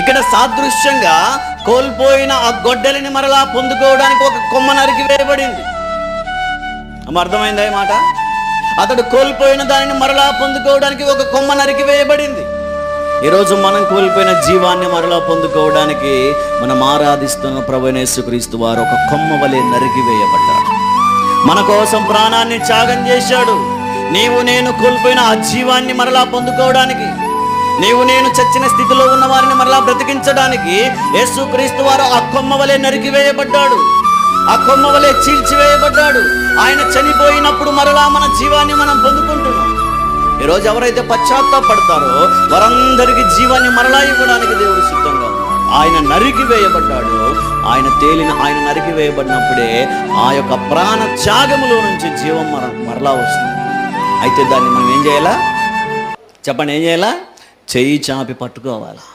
ఇక్కడ సాదృశ్యంగా కోల్పోయిన ఆ గొడ్డలిని మరలా పొందుకోవడానికి ఒక కొమ్మ నరికి వేయబడింది. అర్థమైందా ఈ మాట? అతడు కోల్పోయిన దానిని మరలా పొందుకోవడానికి ఒక కొమ్మ నరికి వేయబడింది. ఈరోజు మనం కోల్పోయిన జీవాన్ని మరలా పొందుకోవడానికి మనం ఆరాధిస్తున్న ప్రభునేసుక్రీస్తు వారు ఒక కొమ్మ వలె నరికి వేయబడ్డాడు మన కోసం ప్రాణాన్ని త్యాగం చేశాడు. నీవు నేను కోల్పోయిన ఆ జీవాన్ని మరలా పొందుకోవడానికి నీవు నేను చచ్చిన స్థితిలో ఉన్న వారిని మరలా బ్రతికించడానికి యేసుక్రీస్తు వారు ఆ కొమ్మ వలె నరికి వేయబడ్డాడు. ఆ కొమ్మ వలె చీల్చివేయబడ్డాడు ఆయన చనిపోయినప్పుడు మరలా మన జీవాన్ని మనం పొందుకుంటున్నాం. ఈరోజు ఎవరైతే పశ్చాత్తాపడతారో వారందరికీ జీవాన్ని మరలా ఇవ్వడానికి దేవుడు సిద్ధంగా ఆయన నరికి వేయబడ్డాడు. ఆయన తేలిన ఆయన నరికి వేయబడినప్పుడే ఆ యొక్క ప్రాణ త్యాగములో నుంచి జీవం మర మరలా వస్తుంది. అయితే దాన్ని మనం ఏం చేయాలా? చెప్పండి ఏం చేయాలా? చేయి చాపి పట్టుకోవాలి.